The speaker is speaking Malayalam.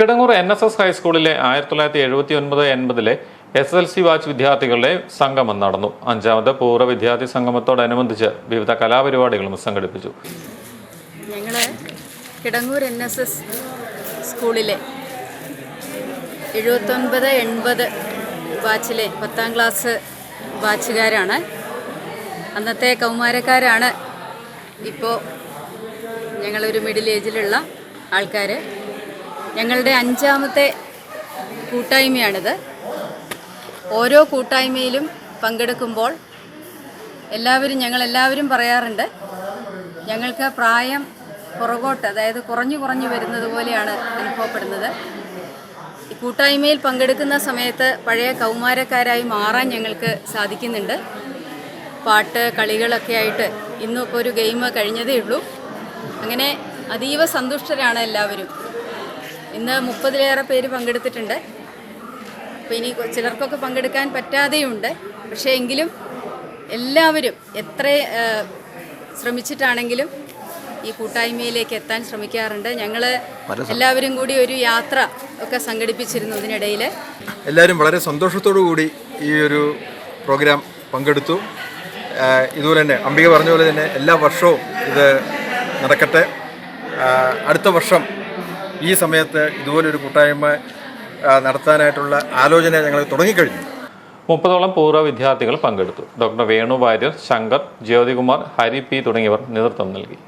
കിടങ്ങൂർ എൻ എസ് എസ് ഹൈസ്കൂളിലെ ആയിരത്തി തൊള്ളായിരത്തി എഴുപത്തി ഒൻപത് എൺപതിലെ എസ് എൽ സി വാച്ച് വിദ്യാർത്ഥികളുടെ സംഗമം നടന്നു. അഞ്ചാമത് പൂർവ വിദ്യാർത്ഥി സംഗമത്തോടനുബന്ധിച്ച് വിവിധ കലാപരിപാടികളും സംഘടിപ്പിച്ചു. ഞങ്ങൾ കിടങ്ങൂർ എൻ എസ് എസ് സ്കൂളിലെ എഴുപത്തൊൻപത് എൺപത് വാച്ചിലെ പത്താം ക്ലാസ് വാച്ചുകാരാണ്. അന്നത്തെ കൗമാരക്കാരാണ്. ഇപ്പോൾ ഞങ്ങളൊരു മിഡിൽ ഏജിലുള്ള ആൾക്കാർ ഞങ്ങളുടെ അഞ്ചാമത്തെ കൂട്ടായ്മയാണിത്. ഓരോ കൂട്ടായ്മയിലും പങ്കെടുക്കുമ്പോൾ എല്ലാവരും ഞങ്ങളെല്ലാവരും പറയാറുണ്ട് ഞങ്ങൾക്ക് പ്രായം പുറകോട്ട് അതായത് കുറഞ്ഞു കുറഞ്ഞു വരുന്നത് പോലെയാണ് അനുഭവപ്പെടുന്നത്. ഈ കൂട്ടായ്മയിൽ പങ്കെടുക്കുന്ന സമയത്ത് പഴയ കൗമാരക്കാരായി മാറാൻ ഞങ്ങൾക്ക് സാധിക്കുന്നുണ്ട്. പാട്ട് കളികളൊക്കെ ആയിട്ട് ഇന്നിപ്പോൾ ഒരു ഗെയിം കഴിഞ്ഞതേ ഉള്ളൂ. അങ്ങനെ അതീവ സന്തുഷ്ടരാണ് എല്ലാവരും. ഇന്ന് മുപ്പതിലേറെ പേര് പങ്കെടുത്തിട്ടുണ്ട്. അപ്പോൾ ഇനി ചിലർക്കൊക്കെ പങ്കെടുക്കാൻ പറ്റാതെയുണ്ട്. പക്ഷേ എങ്കിലും എല്ലാവരും എത്ര ശ്രമിച്ചിട്ടാണെങ്കിലും ഈ കൂട്ടായ്മയിലേക്ക് എത്താൻ ശ്രമിക്കാറുണ്ട്. ഞങ്ങൾ എല്ലാവരും കൂടി ഒരു യാത്ര ഒക്കെ സംഘടിപ്പിച്ചിരുന്നു ഇതിനിടയിൽ എല്ലാവരും വളരെ സന്തോഷത്തോടു കൂടി ഈ ഒരു പ്രോഗ്രാം പങ്കെടുത്തു. ഇതുപോലെ തന്നെ അംബിക പറഞ്ഞ പോലെ തന്നെ എല്ലാ വർഷവും ഇത് നടക്കട്ടെ. അടുത്ത വർഷം ഈ സമയത്ത് ഇതുപോലൊരു കൂട്ടായ്മ നടത്താനായിട്ടുള്ള ആലോചന ഞങ്ങൾ തുടങ്ങിക്കഴിഞ്ഞു. മുപ്പതോളം പൂർവ വിദ്യാർത്ഥികൾ പങ്കെടുത്തു. ഡോക്ടർ വേണു വാര്യർ ശങ്കർ ജ്യോതികുമാർ ഹരി പി തുടങ്ങിയവർ നേതൃത്വം നൽകി.